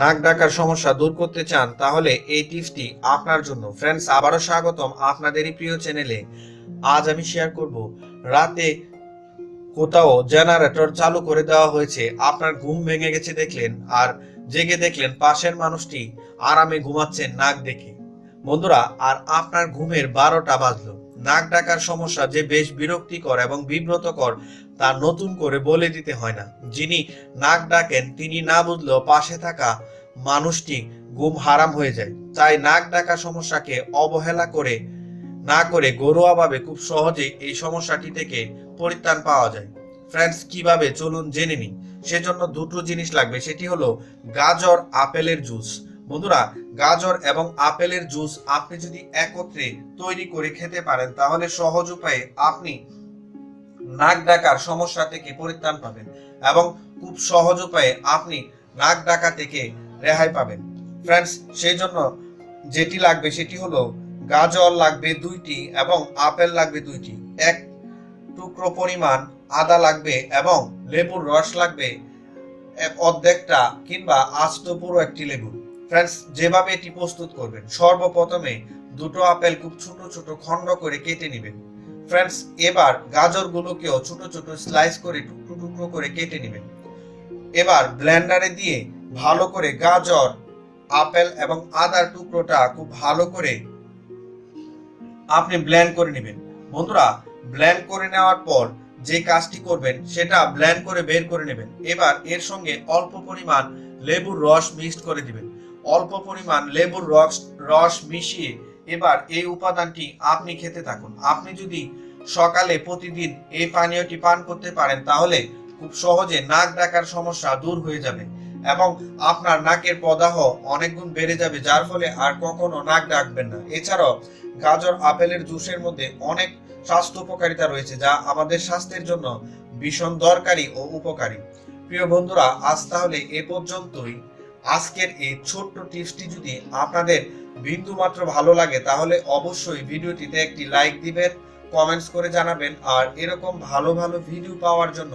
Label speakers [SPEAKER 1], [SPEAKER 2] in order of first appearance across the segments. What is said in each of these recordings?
[SPEAKER 1] নাক ডাকার সমস্যা দূর করতে চান, তাহলে এই টিপসটি আপনার জন্য। ফ্রেন্ডস আবারও স্বাগতম আপনাদেরই প্রিয় চ্যানেলে। আজ আমি শেয়ার করব, রাতে কোথাও জেনারেটর চালু করে দেওয়া হয়েছে, আপনার ঘুম ভেঙে গেছে দেখলেন, আর জেগে দেখলেন পাশের মানুষটি আরামে ঘুমাচ্ছেন নাক দেখে বন্ধুরা, আর আপনার ঘুমের বারোটা বাজলো। নাক ডাকার সমস্যা যে বেশ বিরক্তিকর এবং বিব্রতকর, তা নতুন করে বলে দিতে হয় না। যিনি নাক ডাকেন, তিনি না বুঝলেও পাশে থাকা মানুষটি ঘুম হারাম হয়ে যায়। তাই নাক ডাকা সমস্যাকে অবহেলা করে, না করে ঘরোয়াভাবে খুব সহজে এই সমস্যাটি থেকে পরিত্রাণ পাওয়া যায়। ফ্রেন্ডস, কীভাবে? চলুন জেনে নিই। সেজন্য দুটো জিনিস লাগবে। সেটি হলো গাজর, আপেলের জুস। বন্ধুরা, গাজর এবং আপেলের জুস আপনি যদি একত্রে তৈরি করে খেতে পারেন, তাহলে সহজ উপায়ে আপনি নাক ডাকার সমস্যা থেকে পরিত্রাণ পাবেন এবং খুব সহজ উপায়ে আপনি নাক ডাকা থেকে রেহাই পাবেন। ফ্রেন্ডস সেই জন্য যেটি লাগবে সেটি হলো গাজর লাগবে দুইটি এবং আপেল লাগবে দুইটি। এক টুকরো পরিমাণ আদা লাগবে এবং লেবুর রস লাগবে অর্ধেকটা কিংবা আস্ত পুরো একটি লেবু। ফ্রেন্ডস যেভাবে এটি প্রস্তুত করবেন, সর্বপ্রথমে দুটো আপেল খুব ছোট ছোট খণ্ড করে কেটে নেবেন। ফ্রেন্ডস এবার গাজরগুলোকেও ছোট ছোট স্লাইস করে টুকরো টুকরো করে কেটে নেবেন। এবার ব্লেন্ডারে দিয়ে ভালো করে গাজর, আপেল এবং আদার টুকরোটা খুব ভালো করে আপনি ব্লেন্ড করে নেবেন। বন্ধুরা ব্লেন্ড করে নেওয়ার পর যে কাজটি করবেন, সেটা ব্লেন্ড করে বের করে নেবেন। এবার এর সঙ্গে অল্প পরিমাণ লেবুর রস মিক্সড করে দিবেন। অল্প পরিমাণ লেবুর রস রস মিশিয়ে এবার এই উপাদানটি আপনি খেতে থাকুন। আপনি যদি সকালে প্রতিদিন এই পানীয়টি পান করতে পারেন, তাহলে খুব সহজে নাক ডাকার সমস্যা দূর হয়ে যাবে এবং আপনার নাকের প্রদাহ অনেক গুণ বেড়ে যাবে, যার ফলে আর কখনো নাক ডাকবেন না। এছাড়াও গাজর, আপেলের জুসের মধ্যে অনেক স্বাস্থ্য উপকারিতা রয়েছে, যা আমাদের স্বাস্থ্যের জন্য ভীষণ দরকারি ও উপকারী। প্রিয় বন্ধুরা, আজ তাহলে এ পর্যন্তই। আজকের এই ছোট্ট টিপসটি যদি আপনাদের বিন্দু মাত্র ভালো লাগে, তাহলে অবশ্যই ভিডিওটিতে একটি লাইক দিবেন কমেন্টস করে জানাবেন, আর এরকম ভালো ভালো ভিডিও পাওয়ার জন্য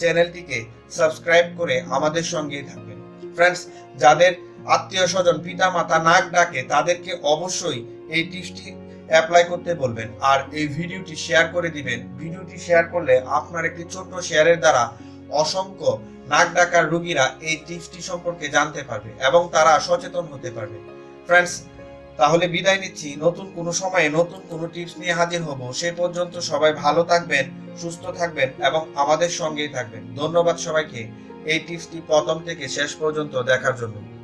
[SPEAKER 1] চ্যানেলটিকে সাবস্ক্রাইব করে আমাদের সঙ্গেই থাকবেন। ফ্রেন্ডস যাদের আত্মীয় স্বজন পিতা মাতা নাক ডাকে, তাদেরকে অবশ্যই এই টিপসটি অ্যাপ্লাই করতে বলবেন। আর এই ভিডিওটি শেয়ার করে দিবেন। ভিডিওটি শেয়ার করলে আপনার একটি ছোট্ট শেয়ারের দ্বারা অসংখ্য নাক ডাকার রোগীরা এই টিপসটি সম্পর্কে জানতে পারবে এবং তারা সচেতন হতে পারবে। ফ্রেন্ডস তাহলে বিদায় নিচ্ছি। নতুন কোনো সময়ে নতুন কোনো টিপস নিয়ে হাজির হব। সে পর্যন্ত সবাই ভালো থাকবেন, সুস্থ থাকবেন এবং আমাদের সঙ্গেই থাকবেন। ধন্যবাদ সবাইকে এই টিপসটি প্রথম থেকে শেষ পর্যন্ত দেখার জন্য।